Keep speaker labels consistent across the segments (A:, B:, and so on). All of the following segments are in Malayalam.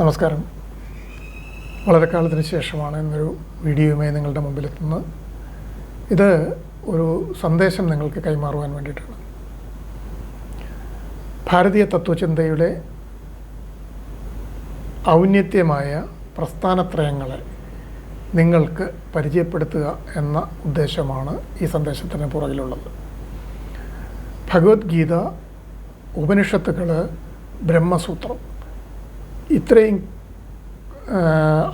A: നമസ്കാരം. വളരെ കാലത്തിന് ശേഷമാണ് ഇന്നൊരു വീഡിയോയുമായി നിങ്ങളുടെ മുമ്പിലെത്തുന്നത്. ഇത് ഒരു സന്ദേശം നിങ്ങൾക്ക് കൈമാറുവാൻ വേണ്ടിയിട്ടാണ്. ഭാരതീയ തത്വചിന്തയുടെ ഔന്നത്യമായ പ്രസ്ഥാനത്രയങ്ങളെ നിങ്ങൾക്ക് പരിചയപ്പെടുത്തുക എന്ന ഉദ്ദേശമാണ് ഈ സന്ദേശത്തിന് പുറകിലുള്ളത്. ഭഗവത്ഗീത ഉപനിഷത്തുകൾ ബ്രഹ്മസൂത്രം ഇത്രയും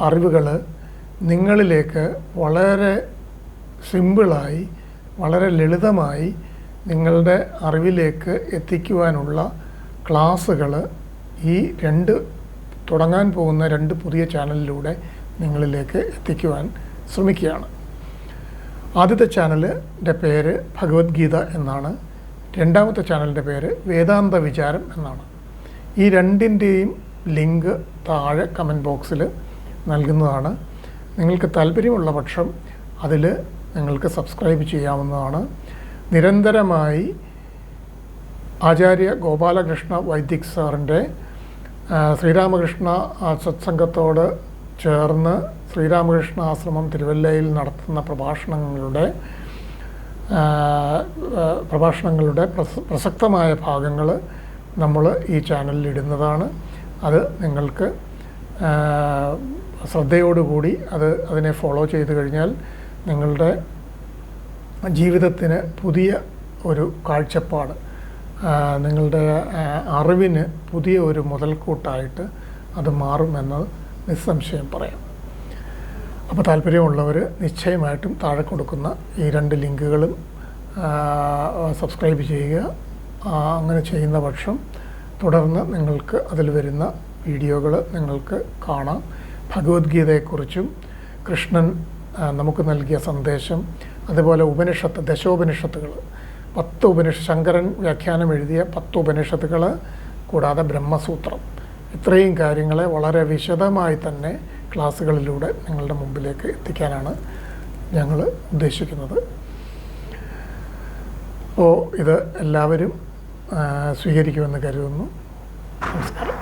A: അറിവുകൾ നിങ്ങളിലേക്ക് വളരെ സിമ്പിളായി വളരെ ലളിതമായി നിങ്ങളുടെ അറിവിലേക്ക് എത്തിക്കുവാനുള്ള ക്ലാസ്സുകൾ ഈ രണ്ട് തുടങ്ങാൻ പോകുന്ന രണ്ട് പുതിയ ചാനലിലൂടെ നിങ്ങളിലേക്ക് എത്തിക്കുവാൻ ശ്രമിക്കുകയാണ്. ആദ്യത്തെ ചാനലിന്റെ പേര് ഭഗവത്ഗീത എന്നാണ്. രണ്ടാമത്തെ ചാനലിന്റെ പേര് വേദാന്ത വിചാരം എന്നാണ്. ഈ രണ്ടിന്റെയും ലിങ്ക് താഴെ കമന്റ് ബോക്സിൽ നൽകുന്നതാണ്. നിങ്ങൾക്ക് താല്പര്യമുള്ള പക്ഷം അതിൽ നിങ്ങൾക്ക് സബ്സ്ക്രൈബ് ചെയ്യാവുന്നതാണ്. നിരന്തരമായി ആചാര്യ ഗോപാലകൃഷ്ണ വൈദിക് സാറിന്റെ ശ്രീരാമകൃഷ്ണ സത്സംഗത്തോട് ചേർന്ന് ശ്രീരാമകൃഷ്ണ ആശ്രമം തിരുവല്ലയിൽ നടത്തുന്ന പ്രഭാഷണങ്ങളുടെ പ്രഭാഷണങ്ങളുടെ പ്രസക്തമായ ഭാഗങ്ങൾ നമ്മൾ ഈ ചാനലിൽ ഇടുന്നതാണ്. അത് നിങ്ങൾക്ക് ശ്രദ്ധയോടുകൂടി അത് അതിനെ ഫോളോ ചെയ്ത് കഴിഞ്ഞാൽ നിങ്ങളുടെ ജീവിതത്തിന് പുതിയ ഒരു കാഴ്ചപ്പാട് നിങ്ങളുടെ അറിവിന് പുതിയ ഒരു മുതൽക്കൂട്ടായിട്ട് അത് മാറുമെന്ന് നിസ്സംശയം പറയാം. അപ്പോൾ താല്പര്യമുള്ളവർ നിശ്ചയമായിട്ടും താഴെ കൊടുക്കുന്ന ഈ രണ്ട് ലിങ്കുകളും സബ്സ്ക്രൈബ് ചെയ്യുക. അങ്ങനെ ചെയ്യുന്ന പക്ഷം തുടർന്ന് നിങ്ങൾക്ക് അതിൽ വരുന്ന വീഡിയോകൾ നിങ്ങൾക്ക് കാണാം. ഭഗവത്ഗീതയെക്കുറിച്ചും കൃഷ്ണൻ നമുക്ക് നൽകിയ സന്ദേശം അതുപോലെ ഉപനിഷത്ത് ദശോപനിഷത്തുകൾ പത്ത് ഉപനിഷ ശങ്കരൻ വ്യാഖ്യാനം എഴുതിയ പത്ത് ഉപനിഷത്തുകൾ കൂടാതെ ബ്രഹ്മസൂത്രം. ഇത്രയും കാര്യങ്ങളെ വളരെ വിശദമായി തന്നെ ക്ലാസ്സുകളിലൂടെ നിങ്ങളുടെ മുമ്പിലേക്ക് എത്തിക്കാനാണ് ഞങ്ങൾ ഉദ്ദേശിക്കുന്നത്. അപ്പോൾ ഇത് എല്ലാവരും സ്വീകരിക്കുമെന്ന് കരുതുന്നു. നമസ്കാരം.